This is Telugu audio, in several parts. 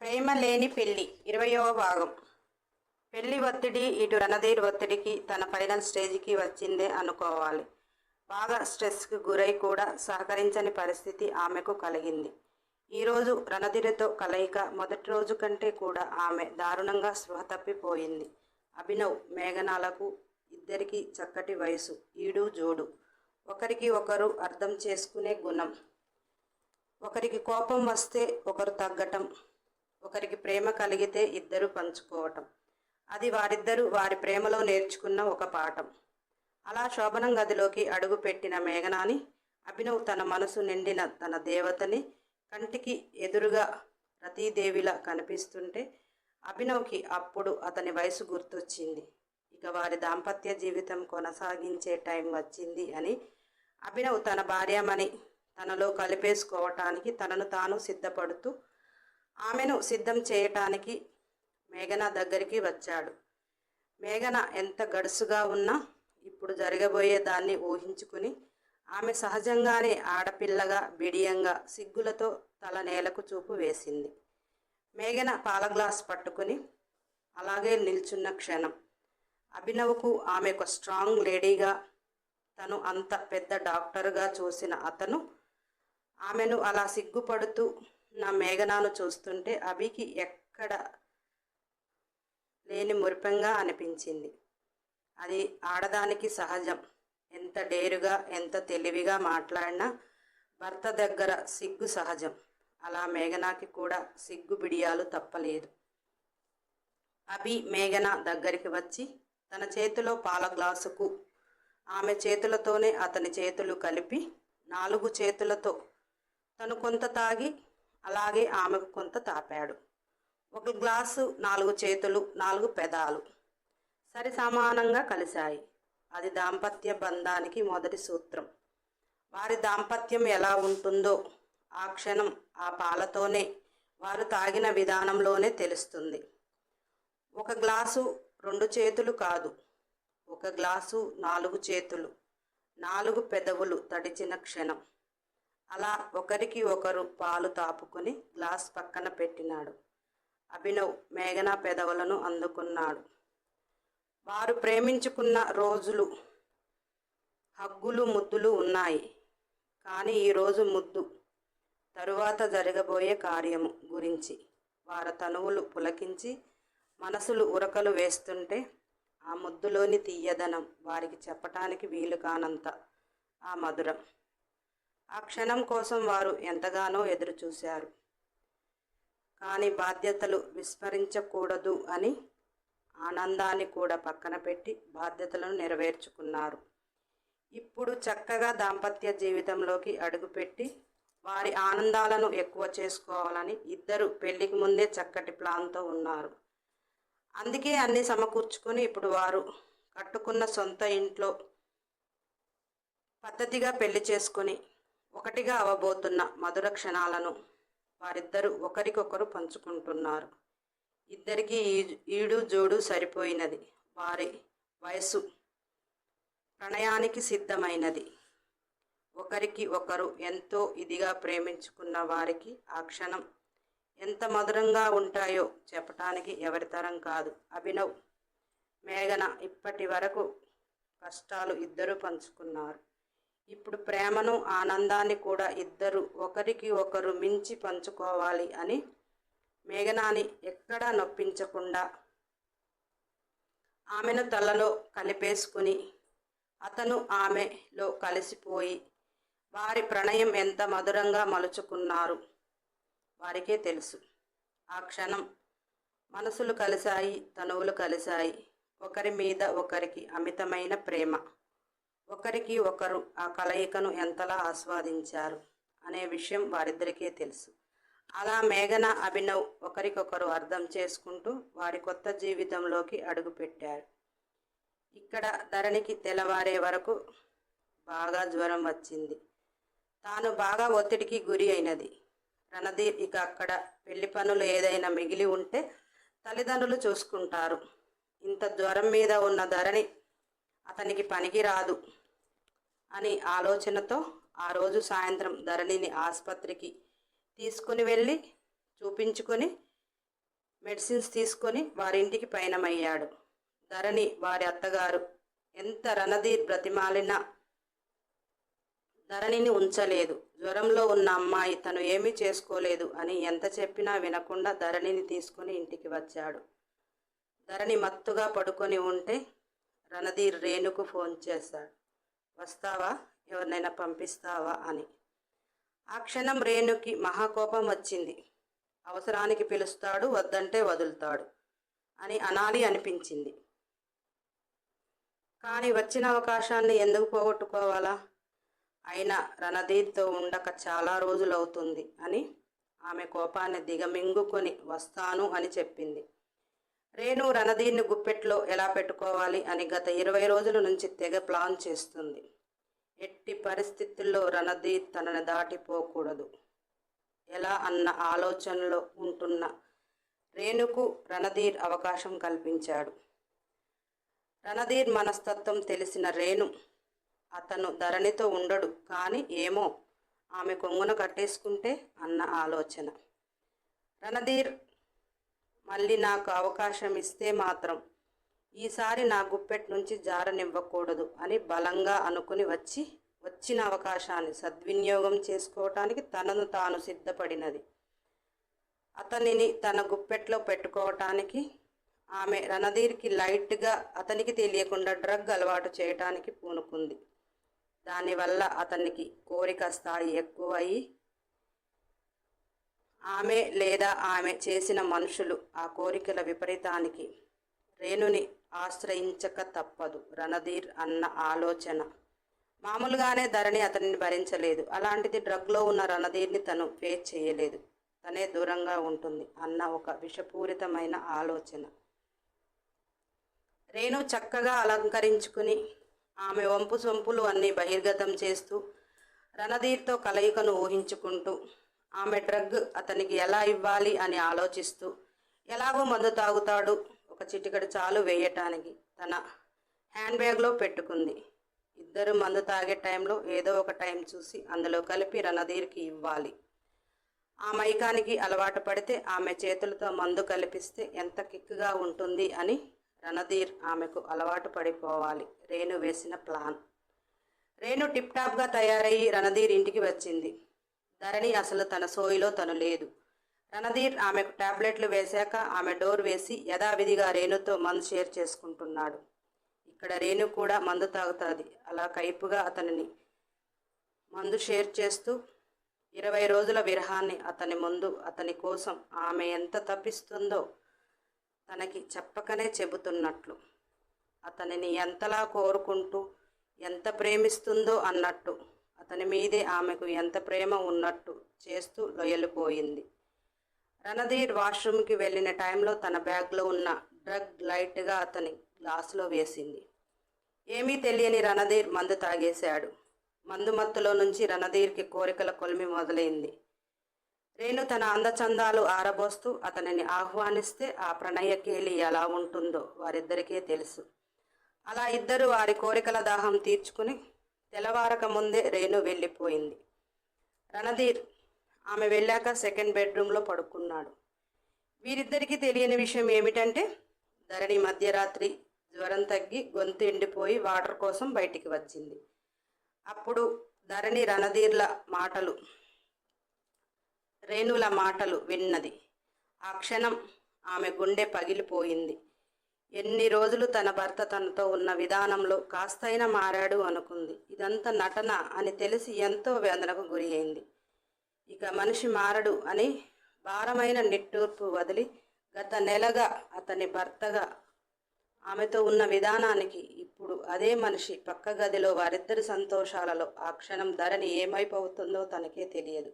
ప్రేమ లేని పెళ్ళి ఇరవయవ భాగం. పెళ్ళి ఒత్తిడి ఇటు రణధీర్ ఒత్తిడికి తన ఫైనల్ స్టేజ్కి వచ్చిందే అనుకోవాలి. బాగా స్ట్రెస్కి గురై కూడా సహకరించని పరిస్థితి ఆమెకు కలిగింది. ఈరోజు రణధీర్తో కలయిక మొదటి రోజు కంటే కూడా ఆమె దారుణంగా స్పృహ తప్పిపోయింది. అభినవ్ మేఘనాలకు ఇద్దరికి చక్కటి వయసు ఈడు జోడు. ఒకరికి ఒకరు అర్థం చేసుకునే గుణం. ఒకరికి కోపం వస్తే ఒకరు తగ్గటం. ఒకరికి ప్రేమ కలిగితే ఇద్దరు పంచుకోవటం. అది వారిద్దరూ వారి ప్రేమలో నేర్చుకున్న ఒక పాఠం. అలా శోభనం గదిలోకి అడుగు పెట్టిన మేఘనాని అభినవ్ తన మనసు నిండిన తన దేవతని కంటికి ఎదురుగా రతీదేవిలా కనిపిస్తుంటే అభినవ్కి అప్పుడు అతని వయసు గుర్తొచ్చింది. ఇక వారి దాంపత్య జీవితం కొనసాగించే టైం వచ్చింది అని అభినవ్ తన భార్యమని తనలో కలిపేసుకోవటానికి తనను తాను సిద్ధపడుతూ ఆమెను సిద్ధం చేయటానికి మేఘన దగ్గరికి వచ్చాడు. మేఘన ఎంత గడుసుగా ఉన్నా ఇప్పుడు జరగబోయే దాన్ని ఊహించుకుని ఆమె సహజంగానే ఆడపిల్లగా బిడియంగా సిగ్గులతో తల నేలకు చూపు వేసింది. మేఘన పాల గ్లాస్ పట్టుకుని అలాగే నిల్చున్న క్షణం. అభినవ్కు ఆమె ఒక స్ట్రాంగ్ లేడీగా తను అంత పెద్ద డాక్టర్గా చూసిన అతను ఆమెను అలా సిగ్గుపడుతూ నా మేఘనాను చూస్తుంటే అభికి ఎక్కడ లేని మురిపంగా అనిపించింది. అది ఆడదానికి సహజం. ఎంత డేరుగా ఎంత తెలివిగా మాట్లాడినా భర్త దగ్గర సిగ్గు సహజం. అలా మేఘనాకి కూడా సిగ్గు బిడియాలు తప్పలేదు. అభి మేఘన దగ్గరికి వచ్చి తన చేతిలో పాల గ్లాసుకు ఆమె చేతులతోనే అతని చేతులు కలిపి నాలుగు చేతులతో తను కొంత తాగి అలాగే ఆమెకు కొంత తాపాడు. ఒక గ్లాసు నాలుగు చేతులు నాలుగు పెదాలు. సరి సమానంగా కలిశాయి. అది దాంపత్య బంధానికి మొదటి సూత్రం. వారి దాంపత్యం ఎలా ఉంటుందో ఆ క్షణం ఆ పాలతోనే వారు తాగిన విధానంలోనే తెలుస్తుంది. ఒక గ్లాసు రెండు చేతులు కాదు. ఒక గ్లాసు నాలుగు చేతులు నాలుగు పెదవులు తడిచిన క్షణం. అలా ఒకరికి ఒకరు పాలు తాపుకొని గ్లాస్ పక్కన పెట్టినాడు. అభినవ్ మేఘన పెదవులను అందుకున్నాడు. వారు ప్రేమించుకున్న రోజులు హగ్గులు ముద్దులు ఉన్నాయి. కానీ ఈరోజు ముద్దు తరువాత జరగబోయే కార్యము గురించి వారి తనువులు పులకించి మనసులు ఉరకలు వేస్తుంటే ఆ ముద్దులోని తీయదనం వారికి చెప్పటానికి వీలు కానంత ఆ మధురం. ఆ క్షణం కోసం వారు ఎంతగానో ఎదురుచూశారు. కానీ బాధ్యతలు విస్మరించకూడదు అని ఆనందాన్ని కూడా పక్కన పెట్టి బాధ్యతలను నెరవేర్చుకున్నారు. ఇప్పుడు చక్కగా దాంపత్య జీవితంలోకి అడుగుపెట్టి వారి ఆనందాలను ఎక్కువ చేసుకోవాలని ఇద్దరు పెళ్ళికి ముందే చక్కటి ప్లాన్తో ఉన్నారు. అందుకే అన్ని సమకూర్చుకొని ఇప్పుడు వారు కట్టుకున్న సొంత ఇంట్లో పద్ధతిగా పెళ్ళి చేసుకొని ఒకటిగా అవబోతున్న మధుర క్షణాలను వారిద్దరూ ఒకరికొకరు పంచుకుంటున్నారు. ఇద్దరికి ఈడు జోడు సరిపోయినది. వారి వయసు ప్రణయానికి సిద్ధమైనది. ఒకరికి ఒకరు ఎంతో ఇదిగా ప్రేమించుకున్న వారికి ఆ క్షణం ఎంత మధురంగా ఉంటాయో చెప్పటానికి ఎవరితరం కాదు. అభినవ్ మేఘన ఇప్పటి వరకు కష్టాలు ఇద్దరు పంచుకున్నారు. ఇప్పుడు ప్రేమను ఆనందాన్ని కూడా ఇద్దరు ఒకరికి ఒకరు మించి పంచుకోవాలి అని మేఘనాని ఎక్కడా నొప్పించకుండా ఆమెను తలలో కలిపేసుకుని అతను ఆమెలో కలిసిపోయి వారి ప్రణయం ఎంత మధురంగా మలుచుకున్నారు వారికే తెలుసు. ఆ క్షణం మనసులు కలిశాయి తనువులు కలిశాయి ఒకరి మీద ఒకరికి అమితమైన ప్రేమ. ఒకరికి ఒకరు ఆ కలయికను ఎంతలా ఆస్వాదించారు అనే విషయం వారిద్దరికీ తెలుసు. అలా మేఘన అభినవ్ ఒకరికొకరు అర్థం చేసుకుంటూ వారి కొత్త జీవితంలోకి అడుగుపెట్టారు. ఇక్కడ ధరణికి తెల్లవారే వరకు బాగా జ్వరం వచ్చింది. తాను బాగా ఒత్తిడికి గురి అయినది. రణధీర్ ఇక అక్కడ పెళ్ళి పనులు ఏదైనా మిగిలి ఉంటే తల్లిదండ్రులు చూసుకుంటారు. ఇంత జ్వరం మీద ఉన్న ధరణి అతనికి పనికి రాదు అని ఆలోచనతో ఆ రోజు సాయంత్రం ధరణిని ఆసుపత్రికి తీసుకుని వెళ్ళి చూపించుకొని మెడిసిన్స్ తీసుకొని వారింటికి పయనమయ్యాడు. ధరణి వారి అత్తగారు ఎంత రణధీర్ బ్రతిమాలినా ధరణిని ఉంచలేదు. జ్వరంలో ఉన్న అమ్మాయి తను ఏమీ చేసుకోలేదు అని ఎంత చెప్పినా వినకుండా ధరణిని తీసుకుని ఇంటికి వచ్చాడు. ధరణి మత్తుగా పడుకొని ఉంటే రణధీర్ రేణుకు ఫోన్ చేశాడు. వస్తావా? ఎవరినైనా పంపిస్తావా అని. ఆ క్షణం రేణుకి మహాకోపం వచ్చింది. అవసరానికి పిలుస్తాడు వద్దంటే వదులుతాడు అని అనాలి అనిపించింది. కానీ వచ్చిన అవకాశాన్ని ఎందుకు పోగొట్టుకోవాలా? అయినా రణధీర్తో ఉండక చాలా రోజులవుతుంది అని ఆమె కోపాన్ని దిగమింగుకొని వస్తాను అని చెప్పింది. రేణు రణధీర్ని గుప్పెట్లో ఎలా పెట్టుకోవాలి అని గత ఇరవై రోజుల నుంచి తెగ ప్లాన్ చేస్తుంది. ఎట్టి పరిస్థితుల్లో రణధీర్ తనని దాటిపోకూడదు. ఎలా అన్న ఆలోచనలో ఉంటున్న రేణుకు రణధీర్ అవకాశం కల్పించాడు. రణధీర్ మనస్తత్వం తెలిసిన రేణు అతను ధరణితో ఉండడు కానీ ఏమో ఆమె కొంగున కట్టేసుకుంటే అన్న ఆలోచన. రణధీర్ మళ్ళీ నాకు అవకాశం ఇస్తే మాత్రం ఈసారి నా గుప్పెట్ నుంచి జారనివ్వకూడదు అని బలంగా అనుకుని వచ్చి వచ్చిన అవకాశాన్ని సద్వినియోగం చేసుకోవటానికి తనను తాను సిద్ధపడినది. అతనిని తన గుప్పెట్లో పెట్టుకోవటానికి ఆమె రణధీర్కి లైట్గా అతనికి తెలియకుండా డ్రగ్ అలవాటు చేయటానికి పూనుకుంది. దానివల్ల అతనికి కోరిక స్థాయి ఎక్కువ అయ్యి ఆమె లేదా ఆమె చేసిన మనుషులు ఆ కోరికల విపరీతానికి రేణుని ఆశ్రయించక తప్పదు రణధీర్ అన్న ఆలోచన. మామూలుగానే ధరణి అతనిని భరించలేదు. అలాంటిది డ్రగ్లో ఉన్న రణధీర్ని తను ఫేస్ చేయలేదు. తనే దూరంగా ఉంటుంది అన్న ఒక విషపూరితమైన ఆలోచన. రేణు చక్కగా అలంకరించుకుని ఆమె వంపు సొంపులు అన్నీ బహిర్గతం చేస్తూ రణధీర్తో కలయికను ఊహించుకుంటూ ఆమె డ్రగ్ అతనికి ఎలా ఇవ్వాలి అని ఆలోచిస్తూ ఎలాగో మందు తాగుతాడు ఒక చిటికడు చాలు వేయటానికి తన హ్యాండ్ బ్యాగ్లో పెట్టుకుంది. ఇద్దరు మందు తాగే టైంలో ఏదో ఒక టైం చూసి అందులో కలిపి రణధీర్కి ఇవ్వాలి. ఆ మైకానికి అలవాటు పడితే ఆమె చేతులతో మందు కలిపిస్తే ఎంత కిక్గా ఉంటుంది అని రణధీర్ ఆమెకు అలవాటు పడిపోవాలి. రేణు వేసిన ప్లాన్. రేణు టిప్ టాప్గా తయారయ్యి రణధీర్ ఇంటికి వచ్చింది. ధరణి అసలు తన సోయిలో తను లేదు. రణధీర్ ఆమెకు టాబ్లెట్లు వేశాక ఆమె డోర్ వేసి యథావిధిగా రేణుతో మందు షేర్ చేసుకుంటున్నాడు. ఇక్కడ రేణు కూడా మందు తాగుతుంది. అలా కైపుగా అతనిని మందు షేర్ చేస్తూ ఇరవై రోజుల విరహాన్ని అతని ముందు అతని కోసం ఆమె ఎంత తప్పిస్తుందో తనకి చెప్పకనే చెబుతున్నట్లు. అతనిని ఎంతలా కోరుకుంటూ ఎంత ప్రేమిస్తుందో అన్నట్టు అతని మీదే ఆమెకు ఎంత ప్రేమ ఉన్నట్టు చేస్తూ లొయలిపోయింది. రణధీర్ వాష్రూమ్కి వెళ్ళిన టైంలో తన బ్యాగ్లో ఉన్న డ్రగ్ లైట్గా అతని గ్లాసులో వేసింది. ఏమీ తెలియని రణధీర్ మందు తాగేశాడు. మందు మత్తులో నుంచి రణధీర్కి కోరికల కొలిమి మొదలైంది. రేణు తన అందచందాలు ఆరబోస్తూ అతనిని ఆహ్వానిస్తే ఆ ప్రణయ కేలి ఎలా ఉంటుందో వారిద్దరికీ తెలుసు. అలా ఇద్దరు వారి కోరికల దాహం తీర్చుకుని తెల్లవారక ముందే రేణు వెళ్ళిపోయింది. రణధీర్ ఆమె వెళ్ళాక సెకండ్ బెడ్రూమ్లో పడుకున్నాడు. వీరిద్దరికీ తెలియని విషయం ఏమిటంటే ధరణి మధ్యరాత్రి జ్వరం తగ్గి గొంతు ఎండిపోయి వాటర్ కోసం బయటికి వచ్చింది. అప్పుడు ధరణి రణధీర్ల మాటలు రేణుల మాటలు విన్నది. ఆ క్షణం ఆమె గుండె పగిలిపోయింది. ఎన్ని రోజులు తన భర్త తనతో ఉన్న విధానంలో కాస్తైనా మారాడు అనుకుంది. ఇదంతా నటన అని తెలిసి ఎంతో వేదనకు గురి అయింది ఇక మనిషి మారడు అని భారమైన నిట్టూర్పు వదిలి గత నెలగా అతని భర్తగా ఆమెతో ఉన్న విధానానికి ఇప్పుడు అదే మనిషి పక్క గదిలో వారిద్దరి సంతోషాలలో ఆ క్షణం ధరని ఏమైపోతుందో తనకే తెలియదు.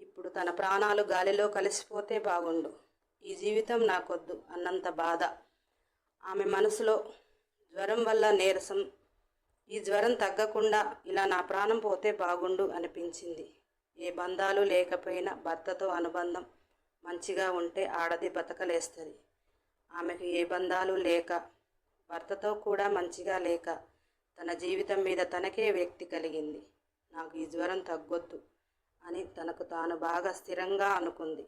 ఇప్పుడు తన ప్రాణాలు గాలిలో కలిసిపోతే బాగుండు. ఈ జీవితం నాకొద్దు అన్నంత బాధ. ఆమె మనసులో జ్వరం వల్ల నీరసం ఈ జ్వరం తగ్గకుండా ఇలా నా ప్రాణం పోతే బాగుండు అనిపించింది. ఏ బంధాలు లేకపోయినా భర్తతో అనుబంధం మంచిగా ఉంటే ఆడది బతకలేస్తుంది. ఆమెకు ఏ బంధాలు లేక భర్తతో కూడా మంచిగా లేక తన జీవితం మీద తనకే వ్యక్తి కలిగింది. నాకు ఈ జ్వరం తగ్గొద్దు అని తనకు తాను బాగా స్థిరంగా అనుకుంది.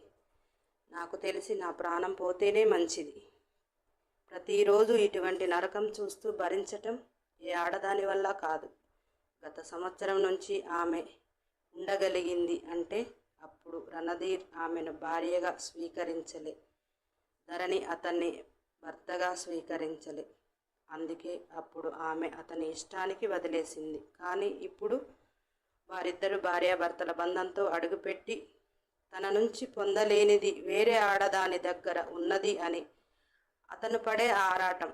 నాకు తెలిసి నా ప్రాణం పోతేనే మంచిది. ప్రతిరోజు ఇటువంటి నరకం చూస్తూ భరించటం ఏ ఆడదాని వల్ల కాదు. గత సంవత్సరం నుంచి ఆమె ఉండగలిగింది అంటే అప్పుడు రణధీర్ ఆమెను భార్యగా స్వీకరించలే. ధరణి అతన్ని భర్తగా స్వీకరించలే. అందుకే అప్పుడు ఆమె అతని ఇష్టానికి వదిలేసింది. కానీ ఇప్పుడు వారిద్దరు భార్యాభర్తల బంధంతో అడుగుపెట్టి తన నుంచి పొందలేనిది వేరే ఆడదాని దగ్గర ఉన్నది అని అతను పడే ఆరాటం.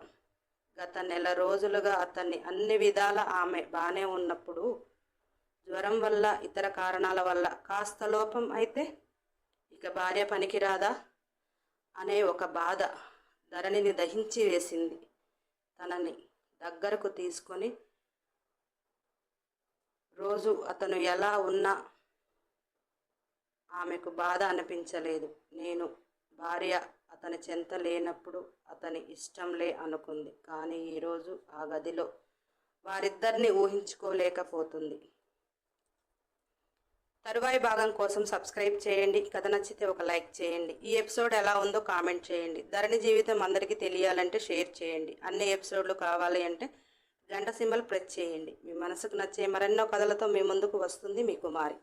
గత నెల రోజులుగా అతన్ని అన్ని విధాల ఆమె బాగానే ఉన్నప్పుడు జ్వరం వల్ల ఇతర కారణాల వల్ల కాస్త లోపం అయితే ఇక భార్య పనికిరాదా అనే ఒక బాధ ధరణిని దహించి వేసింది. తనని దగ్గరకు తీసుకొని రోజు అతను ఎలా ఉన్నా ఆమెకు బాధ అనిపించలేదు. నేను భార్య అతని చెంత లేనప్పుడు అతని ఇష్టంలే అనుకుంది. కానీ ఈరోజు ఆ గదిలో వారిద్దరిని ఊహించుకోలేకపోతుంది. తరువాయి భాగం కోసం సబ్స్క్రైబ్ చేయండి. కథ నచ్చితే ఒక లైక్ చేయండి. ఈ ఎపిసోడ్ ఎలా ఉందో కామెంట్ చేయండి. ధరణి జీవితం అందరికీ తెలియాలంటే షేర్ చేయండి. అన్ని ఎపిసోడ్లు కావాలి అంటే గంట సింబల్ ప్రెస్ చేయండి. మీ మనసుకు నచ్చే మరెన్నో కథలతో మీ ముందుకు వస్తుంది మీ కుమారి.